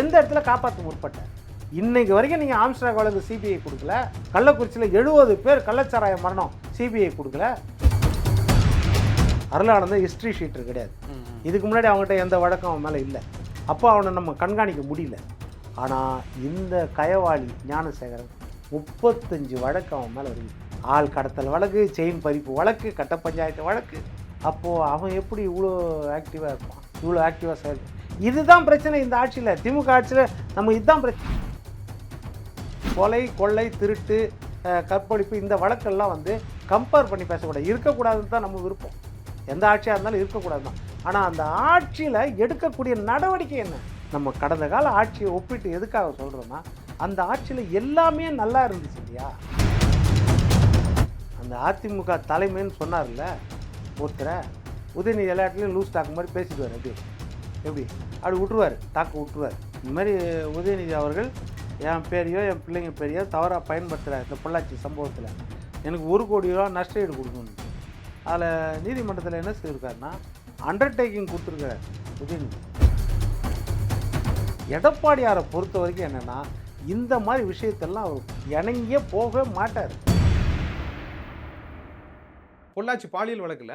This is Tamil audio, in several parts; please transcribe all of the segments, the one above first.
எந்த இடத்துல காப்பாற்ற முற்பட்ட இன்னைக்கு வரைக்கும் நீங்கள் ஆம்ஸ்ட்ராக் வழக்கு சிபிஐ கொடுக்கல. கள்ளக்குறிச்சியில் எழுபது பேர் கள்ளச்சாராய மரணம் சிபிஐ கொடுக்கல. அருளானந்த ஹிஸ்ட்ரி ஷீட்டர் கிடையாது. இதுக்கு முன்னாடி அவங்ககிட்ட எந்த வழக்கம் அவன் மேலே இல்லை. அப்போ அவனை நம்ம கண்காணிக்க முடியல. ஆனால் இந்த கயவாளி ஞானசேகரன் முப்பத்தஞ்சு வழக்கு அவன் மேலே வருது ஆள் கடத்தல் வழக்கு செயின் பறிப்பு வழக்கு கட்ட பஞ்சாயத்து வழக்கு. அப்போது அவன் எப்படி இவ்வளோ ஆக்டிவாக இருப்பான்? இவ்வளோ ஆக்டிவாக செயல் இதுதான் பிரச்சனை இந்த ஆட்சியில். திமுக ஆட்சியில் நம்ம இதுதான் பிரச்சனை. கொலை கொள்ளை திருட்டு கற்பழிப்பு இந்த வழக்கெல்லாம் வந்து கம்பேர் பண்ணி பேசக்கூடாது. இருக்கக்கூடாதுன்னு தான் நம்ம விருப்பம். எந்த ஆட்சியாக இருந்தாலும் இருக்கக்கூடாது தான். ஆனால் அந்த ஆட்சியில் எடுக்கக்கூடிய நடவடிக்கை என்ன? நம்ம கடந்த கால ஆட்சியை ஒப்பிட்டு எதுக்காக சொல்கிறோன்னா அந்த ஆட்சியில் எல்லாமே நல்லா இருந்துச்சு இல்லையா? அந்த அதிமுக தலைமைன்னு சொன்னார்ல ஒருத்தரை உதயநிதி எல்லா இடத்துலையும் லூஸ் டாக் மாதிரி பேசிடுவார் அப்படி எப்படி? அப்படி விட்ருவார் தாக்கு விட்ருவார் இந்த மாதிரி உதயநிதி அவர்கள் என் பேரையோ என் பிள்ளைங்க பேரையோ தவறாக பயன்படுத்துகிறார் இந்த பொள்ளாச்சி சம்பவத்தில். எனக்கு ஒரு கோடி ரூபா நஷ்ட ஈடு கொடுக்கணும் அதில் நீதிமன்றத்தில் என்ன செய்திருக்காருன்னா அண்டர்டேக்கிங் கொடுத்துருக்காரு உதயநிதி. எடப்பாடியாரை பொறுத்த வரைக்கும் என்னென்னா இந்த மாதிரி விஷயத்தெல்லாம் அவர் இணங்கியே போகவே மாட்டார். பொள்ளாச்சி பாலியல் வழக்கில்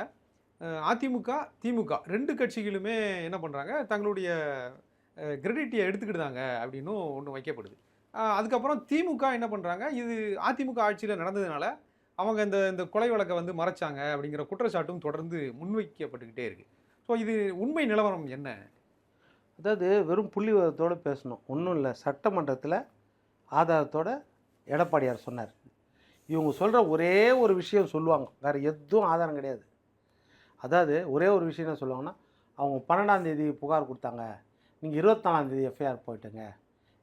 அதிமுக திமுக ரெண்டு கட்சிகளுமே என்ன பண்ணுறாங்க தங்களுடைய கிரெடிட்டியை எடுத்துக்கிட்டாங்க அப்படின்னும் ஒன்று வைக்கப்படுது. அதுக்கப்புறம் திமுக என்ன பண்ணுறாங்க இது அதிமுக ஆட்சியில் நடந்ததுனால அவங்க இந்த இந்த கொலை வழக்கை வந்து மறைச்சாங்க அப்படிங்கிற குற்றச்சாட்டும் தொடர்ந்து முன்வைக்கப்பட்டுக்கிட்டே இருக்குது ஸோ இது உண்மை நிலவரம் என்ன? அதாவது வெறும் புள்ளிவிவரத்தோடு பேசணும். ஒன்றும் இல்லை. சட்டமன்றத்தில் ஆதாரத்தோட எடப்பாடியார் சொன்னார். இவங்க சொல்கிற ஒரே ஒரு விஷயம் சொல்லுவாங்க. வேறு எதுவும் ஆதாரம் கிடையாது. அதாவது ஒரே ஒரு விஷயம் என்ன சொல்லுவாங்கன்னா அவங்க பன்னெண்டாந்தேதி புகார் கொடுத்தாங்க. நீங்கள் இருபத்தாலாந்தேதி எஃப்ஐஆர் போயிட்டுங்க.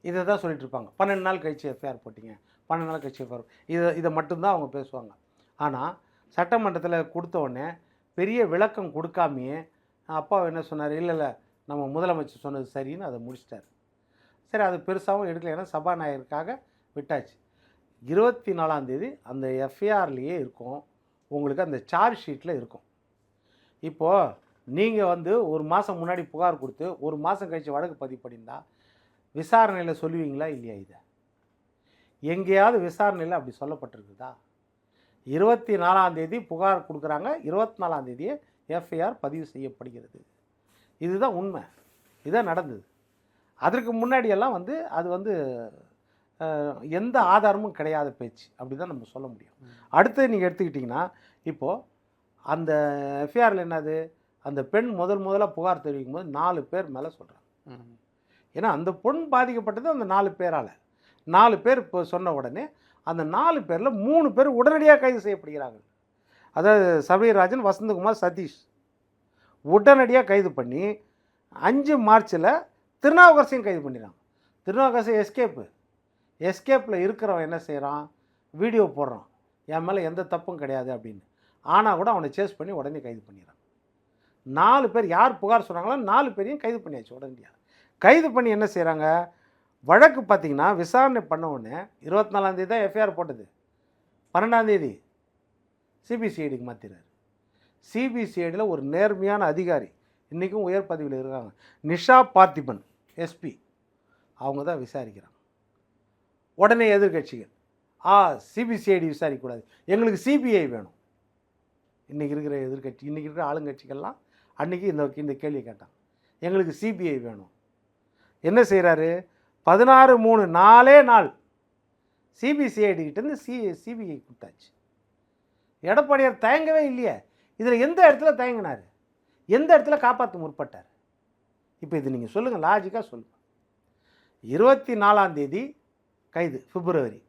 இதை தான் சொல்லிட்டு இருப்பாங்க. பன்னெண்டு நாள் கழிச்சு எஃப்ஐஆர் போட்டிங்க. பன்னெண்டு நாள் கழிச்சு எஃப்ஐஆர் இதை இதை மட்டும்தான் அவங்க பேசுவாங்க. ஆனால் சட்டமன்றத்தில் கொடுத்த உடனே பெரிய விளக்கம் கொடுக்காமையே அப்பா என்ன சொன்னார்? இல்லை இல்லை நம்ம முதலமைச்சர் சொன்னது சரின்னு அதை முடிச்சிட்டார். சரி அது பெருசாகவும் எடுக்கல. ஏன்னா சபாநாயகருக்காக விட்டாச்சு. இருபத்தி நாலாம் தேதி அந்த எஃப்ஐஆர்லேயே இருக்கும். உங்களுக்கு அந்த சார்ஜ் ஷீட்டில் இருக்கும். இப்போது நீங்கள் வந்து ஒரு மாதம் முன்னாடி புகார் கொடுத்து ஒரு மாதம் கழித்து வழக்கு பதிவு பண்ணியிருந்தா விசாரணையில் சொல்லுவீங்களா இல்லையா இதை? எங்கேயாவது விசாரணையில் அப்படி சொல்லப்பட்டிருக்குதா? இருபத்தி நாலாம் தேதி புகார் கொடுக்குறாங்க இருபத்தி நாலாம் தேதியே எஃப்ஐஆர் பதிவு செய்யப்படுகிறது. இதுதான் உண்மை. இதுதான் நடந்தது. அதற்கு முன்னாடியெல்லாம் வந்து அது வந்து எந்த ஆதாரமும் கிடையாத பேச்சு. அப்படி தான் நம்ம சொல்ல முடியும். அடுத்து நீங்கள் எடுத்துக்கிட்டிங்கன்னா இப்போது அந்த எஃப்ஐஆரில் என்னது? அந்த பெண் முதல் முதல்ல புகார் தெரிவிக்கும் போது நாலு பேர் மேலே சொல்கிறாங்க ஏன்னா அந்த பொண் பாதிக்கப்பட்டது அந்த நாலு பேரால். நாலு பேர் இப்போ சொன்ன உடனே அந்த நாலு பேரில் மூணு பேர் உடனடியாக கைது செய்யப்படுகிறாங்க அதாவது சபரிராஜன் வசந்தகுமார் சதீஷ் உடனடியாக கைது பண்ணி அஞ்சு மார்ச்சில் திருநாவுக்கரசையும் கைது பண்ணிடுறாங்க திருநாவுக்கரசு எஸ்கேப்பு. எஸ்கேப்பில் இருக்கிறவன் என்ன செய்கிறான் வீடியோ போடுறான். என் மேலே எந்த தப்பும் கிடையாது அப்படின்னு. ஆனால் கூட அவனை சேஸ் பண்ணி உடனே கைது பண்ணிடுறான். நாலு பேர் யார் புகார் சொன்னாங்களோ நாலு பேரையும் கைது பண்ணியாச்சு உடனடியாக கைது பண்ணி என்ன செய்கிறாங்க வழக்கு பார்த்தீங்கன்னா விசாரணை பண்ண உடனே இருபத்தி நாலாந்தேதி தான் எஃப்ஐஆர் போட்டது. பன்னெண்டாந்தேதி சிபிசிஐடிக்கு மாற்றிடுறாரு சிபிசிஐடியில் ஒரு நேர்மையான அதிகாரி இன்றைக்கும் உயர் பதவியில் இருக்காங்க. நிஷா பார்த்திபன் எஸ்பி அவங்க தான் விசாரிக்கிறாங்க. உடனே எதிர்க்கட்சிகள் ஆ சிபிசிஐடி விசாரிக்கக்கூடாது. எங்களுக்கு சிபிஐ வேணும். இன்றைக்கி இருக்கிற எதிர்க்கட்சி இன்றைக்கி இருக்கிற ஆளுங்கட்சிகள்லாம் அன்றைக்கி இந்த இந்த கேள்வி கேட்டான். எங்களுக்கு சிபிஐ வேணும். என்ன செய்கிறாரு பதினாறு மூணு நாலே நாள் சிபிசிஐடிக்கிட்டேருந்து சி சிபிஐ கொடுத்தாச்சு. எடப்பாடியார் தயங்கவே இல்லையே. இதில் எந்த இடத்துல தயங்கினார்? எந்த இடத்துல காப்பாற்ற முற்பட்டார்? இப்போ இது நீங்கள் சொல்லுங்கள் லாஜிக்காக சொல்லுங்கள் இருபத்தி நாலாந்தேதி கைது பிப்ரவரி.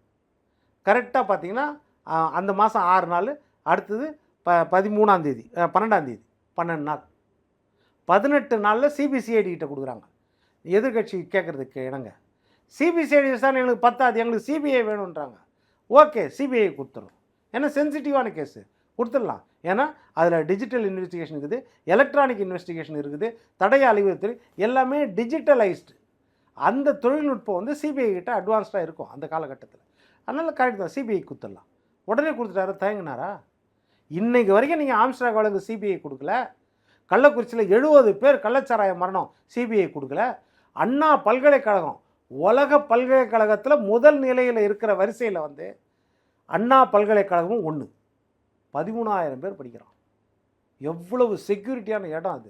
கரெக்டாக பார்த்தீங்கன்னா அந்த மாதம் ஆறு நாள் அடுத்தது ப பதிமூணாம் தேதி பன்னெண்டாம் தேதி பன்னெண்டு நாள். பதினெட்டு நாளில் சிபிசிஐடி கிட்ட கொடுக்குறாங்க. எதிர்கட்சி கேட்குறதுக்கு இணங்க. சிபிசிஐடி விசாரணை எங்களுக்கு பத்தாது எங்களுக்கு சிபிஐ வேணுன்றாங்க ஓகே சிபிஐ கொடுத்துரும் ஏன்னா சென்சிட்டிவான கேஸு. கொடுத்துடலாம். ஏன்னா அதில் டிஜிட்டல் இன்வெஸ்டிகேஷன் இருக்குது எலக்ட்ரானிக் இன்வெஸ்டிகேஷன் இருக்குது தடை அலுவலகத்தில் எல்லாமே டிஜிட்டலைஸ்டு அந்த தொழில்நுட்பம் வந்து சிபிஐ கிட்ட அட்வான்ஸ்டாக இருக்கும் அந்த காலகட்டத்தில். அதனால் கரெக்ட் தான். சிபிஐ கொடுத்துடலாம். உடனே கொடுத்துட்டாரு தயங்கினாரா? இன்னைக்கு வரைக்கும் நீங்கள் ஆம்ஸ்டாக் வழக்கு சிபிஐ கொடுக்கல. கள்ளக்குறிச்சியில் எழுபது பேர் கள்ளச்சாராய மரணம் சிபிஐ கொடுக்கல. அண்ணா பல்கலைக்கழகம் உலக பல்கலைக்கழகத்தில் முதல் நிலையில் இருக்கிற வரிசையில் வந்து அண்ணா பல்கலைக்கழகமும் ஒன்று பதிமூணாயிரம் பேர் படிக்கிறான் எவ்வளவு செக்யூரிட்டியான இடம் அது.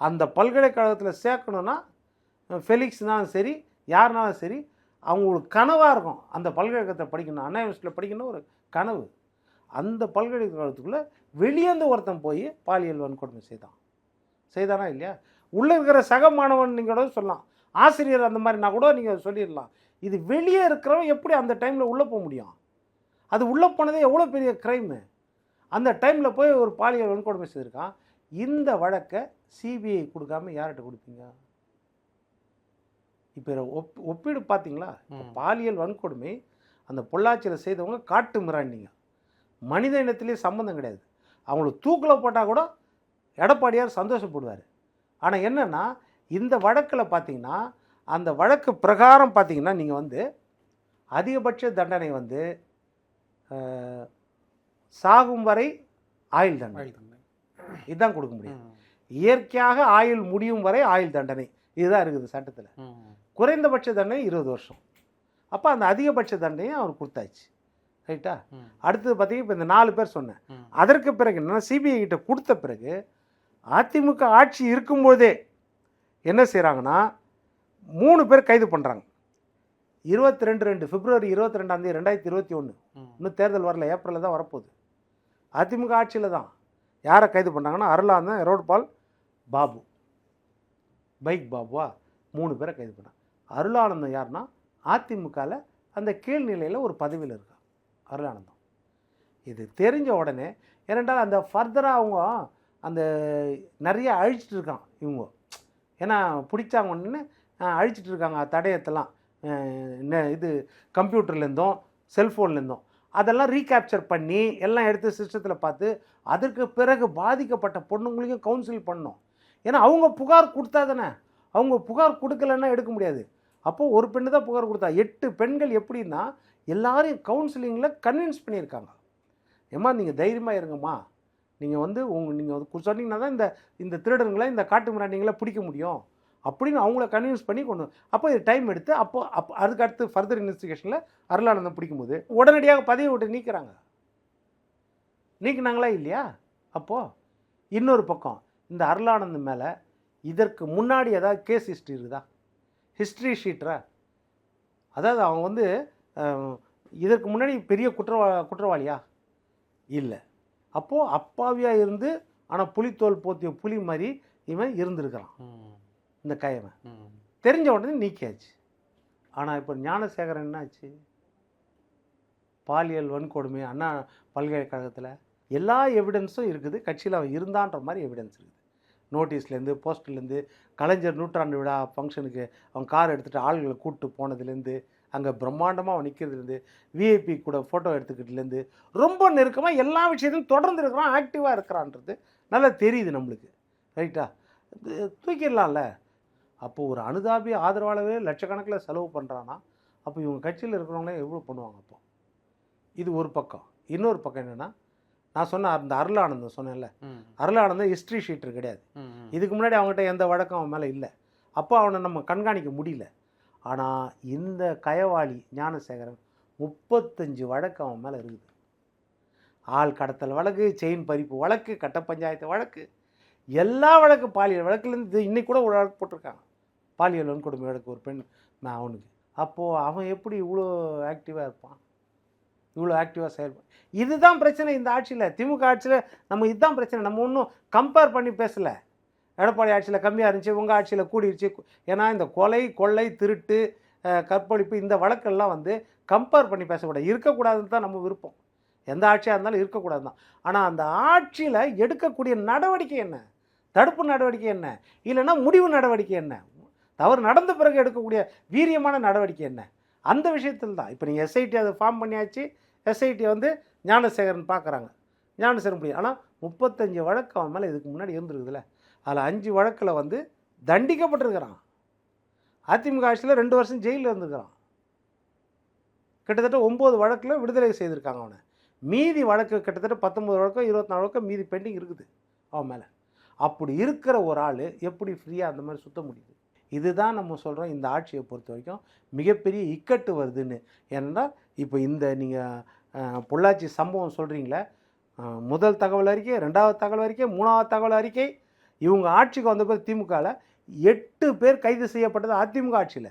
அந்த பல்கலைக்கழகத்தில் சேர்க்கணுன்னா ஃபெலிக்ஸ்னாலும் சரி யாருனாலும் சரி அவங்களுக்கு கனவாக இருக்கும். அந்த பல்கலைக்கழகத்தை படிக்கணும் அண்ணா யூனிவர்சிட்டியில் படிக்கணும் ஒரு கனவு. அந்த பல்கலைக்கழகத்துக்குள்ளே வெளியேந்து ஒருத்தன் போய் பாலியல் வன்கொடுமை செய்தான். செய்தானா இல்லையா? உள்ளே இருக்கிற சக மாணவன் நீங்கள் கூட சொல்லலாம். ஆசிரியர் அந்த மாதிரினா கூட நீங்கள் சொல்லிடலாம். இது வெளியே இருக்கிறவன் எப்படி அந்த டைமில் உள்ளே போக முடியும்? அது உள்ளே போனதே எவ்வளோ பெரிய க்ரைமு அந்த டைமில் போய் ஒரு பாலியல் வன்கொடுமை செய்திருக்கான். இந்த வழக்கை சிபிஐ கொடுக்காம யார்கிட்ட கொடுப்பீங்க? இப்போ ஒப் ஒப்பீடு பார்த்தீங்களா. பாலியல் வன்கொடுமை அந்த பொள்ளாச்சியில் செய்தவங்க காட்டு மிராண்டிங்க. மனித இனத்திலே சம்மந்தம் கிடையாது. அவங்களுக்கு தூக்கில் போட்டால் கூட எடப்பாடியார் சந்தோஷப்படுவார். ஆனால் என்னென்னா இந்த வழக்கில் பார்த்தீங்கன்னா அந்த வழக்கு பிரகாரம் பார்த்தீங்கன்னா நீங்கள் வந்து அதிகபட்ச தண்டனை வந்து சாகும் வரை ஆயுள் தண்டனை. இதுதான் கொடுக்க முடியும். இயற்கையாக ஆயுள் முடியும் வரை ஆயுள் தண்டனை. இதுதான் இருக்குது சட்டத்தில். குறைந்தபட்ச தண்டனை இருபது வருஷம். அப்போ அந்த அதிகபட்ச தண்டனையை அவர் கொடுத்தாச்சு. ரைட்டா. அடுத்தது பார்த்தீங்கன்னா இப்போ இந்த நாலு பேர் சொன்னேன். அதற்கு பிறகு என்னன்னா சிபிஐ கிட்ட கொடுத்த பிறகு அதிமுக ஆட்சி இருக்கும்போதே என்ன செய்கிறாங்கன்னா மூணு பேர் கைது பண்ணுறாங்க இருபத்தி ரெண்டு ரெண்டு பிப்ரவரி இருபத்தி ரெண்டாந்தேதி ரெண்டாயிரத்தி இருபத்தி ஒன்று. இன்னும் தேர்தல் வரல ஏப்ரலில் தான் வரப்போகுது. அதிமுக ஆட்சியில் தான் யாரை கைது பண்ணாங்கன்னா Arulanthan road Paul Babu. Bike பாபுவா மூணு பேரை கைது பண்ணாங்க. அருளானந்தம் யாருன்னா அதிமுகவில் அந்த கீழ்நிலையில் ஒரு பதவியில் இருக்கா அருளானந்தம். இது தெரிஞ்ச உடனே ஏனென்றால் அந்த ஃபர்தராக அவங்க அந்த நிறைய அழிச்சிட்டு இருக்கான் இவங்க. ஏன்னா பிடிச்சாங்க ஒன்று அழிச்சிட்டு இருக்காங்க. தடயத்தெல்லாம் இது கம்ப்யூட்டர்லேருந்தும் செல்ஃபோன்லேருந்தும். அதெல்லாம் ரீகேப்சர் பண்ணி எல்லாம் எடுத்து சிஸ்டத்தில் பார்த்து அதற்கு பிறகு பாதிக்கப்பட்ட பொண்ணுங்களையும் கவுன்சில் பண்ணோம். ஏன்னா அவங்க புகார் கொடுத்தா தானே. அவங்க புகார் கொடுக்கலன்னா எடுக்க முடியாது. அப்போது ஒரு பெண்ணு தான் புகார் கொடுத்தா. எட்டு பெண்கள் எப்படின்னா எல்லாரையும் கவுன்சிலிங்கில் கன்வின்ஸ் பண்ணியிருக்காங்க. ஏம்மா நீங்கள் தைரியமாக இருங்கம்மா. நீங்கள் வந்து உங்க நீங்கள் வந்து சொன்னீங்கன்னா தான் இந்த இந்த திருடனுங்களை இந்த காட்டு மிராண்டிங்களை பிடிக்க முடியும். அப்படின்னு அவங்கள கன்வின்ஸ் பண்ணி கொண்டு அப்போ இது டைம் எடுத்து அப்போ அப்போ அதுக்கு அடுத்து ஃபர்தர் இன்வெஸ்டிகேஷனில் அருளானந்தம் பிடிக்கும்போது உடனடியாக பதவி விட்டு நீக்கிறாங்க. நீக்கினாங்களா இல்லையா? அப்போது இன்னொரு பக்கம் இந்த அருளானந்தம் மேலே இதற்கு முன்னாடி ஏதாவது கேஸ் ஹிஸ்ட்ரி இருக்குதா? ஹிஸ்ட்ரி ஷீட்டரா அதாவது அவங்க வந்து இதற்கு முன்னாடி பெரிய குற்றவா குற்றவாளியா? இல்லை. அப்போது அப்பாவியாக இருந்து ஆனால் புலித்தோல் போத்திய புலி மாதிரி இவன் இருந்திருக்கிறான். இந்த கையவன். தெரிஞ்ச உடனே நீக்கியாச்சு. ஆனால் இப்போ ஞானசேகரன் என்னாச்சு? பாலியல் வன்கொடுமை அண்ணா பல்கலைக்கழகத்தில் எல்லா எவிடன்ஸும் இருக்குது. கட்சியில் அவன் இருந்தான்ற மாதிரி எவிடன்ஸ் இருக்குது. நோட்டீஸ்லேருந்து போஸ்டர்லேருந்து கலைஞர் நூற்றாண்டு விழா ஃபங்க்ஷனுக்கு அவன் கார் எடுத்துகிட்டு ஆள்களை கூப்பிட்டு போனதுலேருந்து அங்கே பிரம்மாண்டமாக நிற்கிறதுலேருந்து விஐபி கூட ஃபோட்டோ எடுத்துக்கிட்டுலேருந்து ரொம்ப நெருக்கமாக எல்லா விஷயத்தையும் தொடர்ந்து இருக்கிறான் ஆக்டிவாக இருக்கிறான்றது நல்லா தெரியுது நம்மளுக்கு. ரைட்டா தூக்கிடலாம்ல? அப்போ ஒரு அனுதாபி ஆதரவாளவே லட்சக்கணக்கில் செலவு பண்ணுறான்னா அப்போ இவங்க கட்சியில் இருக்கிறவங்களே எவ்வளோ பண்ணுவாங்க அப்போ? இது ஒரு பக்கம். இன்னொரு பக்கம் என்னென்னா நான் சொன்ன அந்த அருளானந்தம் சொன்னேன்ல. அருளானந்தம் ஹிஸ்ட்ரி ஷீட்டர் கிடையாது. இதுக்கு முன்னாடி அவங்ககிட்ட எந்த வழக்கம் அவன் மேலே இல்லை. அப்போ அவனை நம்ம கண்காணிக்க முடியல. ஆனால் இந்த கயவாளி ஞானசேகரன் முப்பத்தஞ்சு வழக்கு அவன் மேலே இருக்குது. ஆள் கடத்தல் வழக்கு செயின் பறிப்பு வழக்கு கட்ட பஞ்சாயத்து வழக்கு எல்லா வழக்கு பாலியல் வழக்குலேருந்து இன்னைக்கு கூட ஒரு வழக்கு போட்டிருக்காங்க. பாலியல் வன்கொடுமை வழக்கு ஒரு பெண் நான் அவனுக்கு. அப்போது அவன் எப்படி இவ்வளோ ஆக்டிவாக இருப்பான்? இவ்வளோ ஆக்டிவாக செயல்படும் இதுதான் பிரச்சனை இந்த ஆட்சியில். திமுக ஆட்சியில் நம்ம இதுதான் பிரச்சனை. நம்ம ஒன்றும் கம்பேர் பண்ணி பேசலை. எடப்பாடி ஆட்சியில் கம்மியாக இருந்துச்சு உங்கள் ஆட்சியில் கூடிருச்சு. ஏன்னா இந்த கொலை கொள்ளை திருட்டு கற்பழிப்பு இந்த வழக்கெல்லாம் வந்து கம்பேர் பண்ணி பேசக்கூடாது. இருக்கக்கூடாதுன்னு தான் நம்ம விருப்பம். எந்த ஆட்சியாக இருந்தாலும் இருக்கக்கூடாது தான் ஆனால் அந்த ஆட்சியில் எடுக்கக்கூடிய நடவடிக்கை என்ன? தடுப்பு நடவடிக்கை என்ன? இல்லைன்னா முடிவு நடவடிக்கை என்ன? தவறு நடந்த பிறகு எடுக்கக்கூடிய வீரியமான நடவடிக்கை என்ன? அந்த விஷயத்தில் தான். இப்போ நீங்கள் எஸ்ஐடி அதை ஃபார்ம் பண்ணியாச்சு. எஸ்ஐடி வந்து ஞானசேகரன் பார்க்குறாங்க ஞானசேகரன் முடியும் ஆனால் முப்பத்தஞ்சு வழக்கு அவன் மேலே இதுக்கு முன்னாடி இருந்துருக்குதுல்ல. அதில் அஞ்சு வழக்கில் வந்து தண்டிக்கப்பட்டிருக்கிறான். அதிமுக ஆட்சியில் ரெண்டு வருஷம் ஜெயிலில் இருந்திருக்கிறான். கிட்டத்தட்ட ஒம்பது வழக்கில் விடுதலை செய்திருக்காங்க அவனை. மீதி வழக்கு கிட்டத்தட்ட பத்தொம்பது வழக்கம் இருபத்தி நாலு வழக்கம் மீதி பெண்டிங் இருக்குது அவன் மேலே. அப்படி இருக்கிற ஒரு ஆள் எப்படி ஃப்ரீயாக அந்த மாதிரி சுத்த முடியுது? இதுதான் நம்ம சொல்கிறோம் இந்த ஆட்சியை பொறுத்த வரைக்கும் மிகப்பெரிய இக்கட்டு வருதுன்னு. ஏன்னா இப்போ இந்த நீங்கள் பொள்ளாச்சி சம்பவம் சொல்கிறீங்களே முதல் தகவல் அறிக்கை ரெண்டாவது தகவல் அறிக்கை மூணாவது தகவல் அறிக்கை இவங்க ஆட்சிக்கு வந்த பிறகு திமுகவில் எட்டு பேர் கைது செய்யப்பட்டது அதிமுக ஆட்சியில்.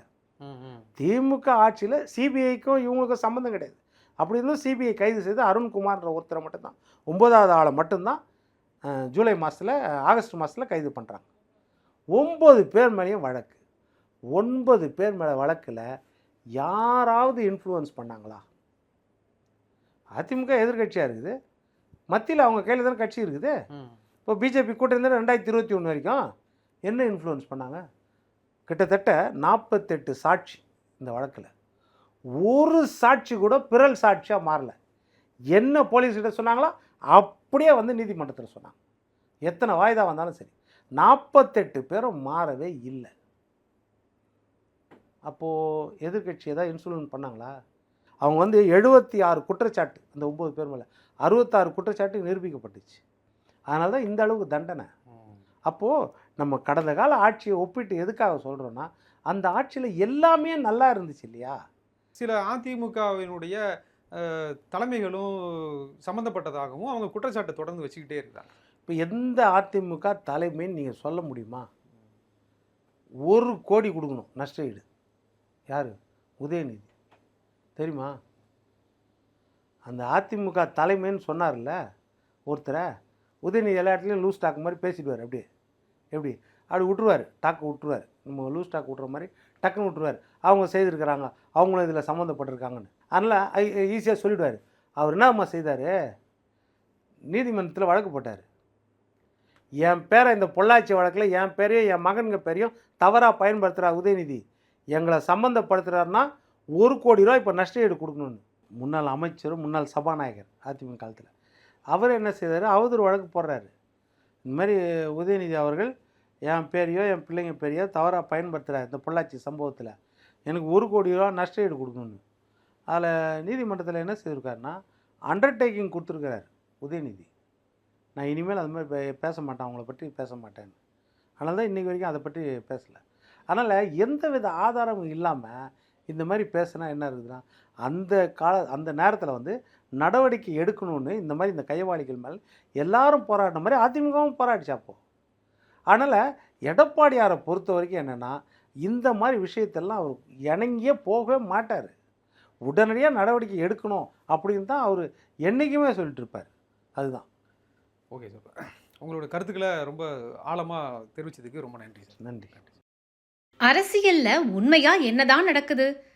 திமுக ஆட்சியில் சிபிஐக்கும் இவங்களுக்கும் சம்மந்தம் கிடையாது. அப்படி இருந்தும் சிபிஐ கைது செய்து அருண்குமார்ன்ற ஒருத்தரை மட்டும்தான். ஒன்பதாவது ஆளை மட்டும்தான் ஜூலை மாதத்தில் ஆகஸ்ட் மாதத்தில் கைது பண்ணுறாங்க ஒம்பது பேர் மேலேயும் வழக்கு. ஒன்பது பேர் மேலே வழக்கில் யாராவது இன்ஃப்ளூயன்ஸ் பண்ணாங்களா? அதிமுக எதிர்க்கட்சியாக இருக்குது? மத்தியில் அவங்க கையில் தானே கட்சி இருக்குது? இப்போ பிஜேபி கூட்டம் இருந்தால் ரெண்டாயிரத்தி இருபத்தி ஒன்று வரைக்கும் என்ன இன்ஃப்ளூயன்ஸ் பண்ணாங்க? கிட்டத்தட்ட நாற்பத்தெட்டு சாட்சி இந்த வழக்கில். ஒரு சாட்சி கூட பிறல் சாட்சியாக மாறல. என்ன போலீஸ்கிட்ட சொன்னாங்களோ அப்படியே வந்து நீதிமன்றத்தில் சொன்னாங்க. எத்தனை வாய்தா வந்தாலும் சரி. நாற்பத்தெட்டு பேரும் மாறவே இல்லை. அப்போது எதிர்க்கட்சி ஏதாவது இன்சூலன்ஸ் பண்ணாங்களா? அவங்க வந்து எழுபத்தி ஆறு குற்றச்சாட்டு அந்த ஒம்பது பேர் மேலே. அறுபத்தாறு குற்றச்சாட்டு நிரூபிக்கப்பட்டுச்சு. அதனால தான் இந்த அளவுக்கு தண்டனை. அப்போது நம்ம கடந்த கால ஆட்சியை ஒப்பிட்டு எதுக்காக சொல்கிறோன்னா அந்த ஆட்சியில் எல்லாமே நல்லா இருந்துச்சு இல்லையா? சில அதிமுகவினுடைய தலைமைகளும் சம்மந்தப்பட்டதாகவும் அவங்க குற்றச்சாட்டை தொடர்ந்து வச்சுக்கிட்டே இருக்கிறாங்க இப்போ எந்த அதிமுக தலைமைன்னு நீங்கள் சொல்ல முடியுமா? ஒரு கோடி கொடுக்கணும் நஷ்ட ஈடு. யார்? உதயநிதி. தெரியுமா? அந்த அதிமுக தலைமைன்னு சொன்னார்ல ஒருத்தரை உதயநிதி எல்லா இடத்துலையும் லூஸ் டாக் மாதிரி பேசிடுவார் அப்படியே. எப்படி? அப்படி விட்டுருவார் டாக்கு விட்டுருவார். நம்ம லூஸ் டாக் விட்ற மாதிரி டக்குன்னு விட்டுருவார். அவங்க செய்திருக்கிறாங்க அவங்களும் இதில் சம்மந்தப்பட்டிருக்காங்கன்னு. அதனால் ஈஸியாக சொல்லிடுவார். அவர் என்னம்மா செய்தார்? நீதிமன்றத்தில் வழக்கு போட்டார். என் பேரை இந்த பொள்ளாச்சி வழக்கில் என் பேரையும் என் மகனுங்க பேரையும் தவறாக பயன்படுத்துகிறார் உதயநிதி. எங்களை சம்மந்தப்படுத்துகிறாருன்னா ஒரு கோடி ரூபா இப்போ நஷ்ட ஈடு கொடுக்கணும்னு. முன்னாள் அமைச்சர் முன்னாள் சபாநாயகர் அதிமுக காலத்தில். அவர் என்ன செய்தார்? அவதூறு வழக்கு போடுறாரு. இந்த மாதிரி உதயநிதி அவர்கள் என் பேரையோ என் பிள்ளைங்க பேரையோ தவறாக பயன்படுத்துகிறார் இந்த பொள்ளாச்சி சம்பவத்தில். எனக்கு ஒரு கோடி ரூபா நஷ்ட ஈடு கொடுக்கணும்னு. அதில் நீதிமன்றத்தில் என்ன செய்திருக்காருன்னா அண்டர்டேக்கிங் கொடுத்துருக்கிறார் உதயநிதி. நான் இனிமேல் அது மாதிரி பே- பேச மாட்டேன் அவங்கள பற்றி பேச மாட்டேன்னு. அதனால தான் இன்றைக்கி வரைக்கும் அதை பற்றி பேசலை. அதனால் எந்த வித ஆதாரமும் இல்லாமல் இந்த மாதிரி பேசினா என்ன இருக்குதுன்னா அந்த கால அந்த நேரத்தில் வந்து நடவடிக்கை எடுக்கணும்னு இந்த மாதிரி இந்த கைவாளிகள் மேலே எல்லாரும் போராடின மாதிரி அதிமுகவும் போராடிச்சு அப்போ. அதனால் எடப்பாடியாரை பொறுத்த வரைக்கும் என்னென்னா இந்த மாதிரி விஷயத்தெல்லாம் அவர் இணங்கியே போகவே மாட்டார். உடனடியாக நடவடிக்கை எடுக்கணும் அப்படின்னு தான் அவர் என்றைக்குமே சொல்லிட்டு இருப்பார். அதுதான். Okay sir. உங்களோட கருத்துக்களை ரொம்ப ஆழமாக தெரிவிச்சதுக்கு ரொம்ப நன்றி சார். நன்றி. அரசியல்ல உண்மையா என்னதான் நடக்குது?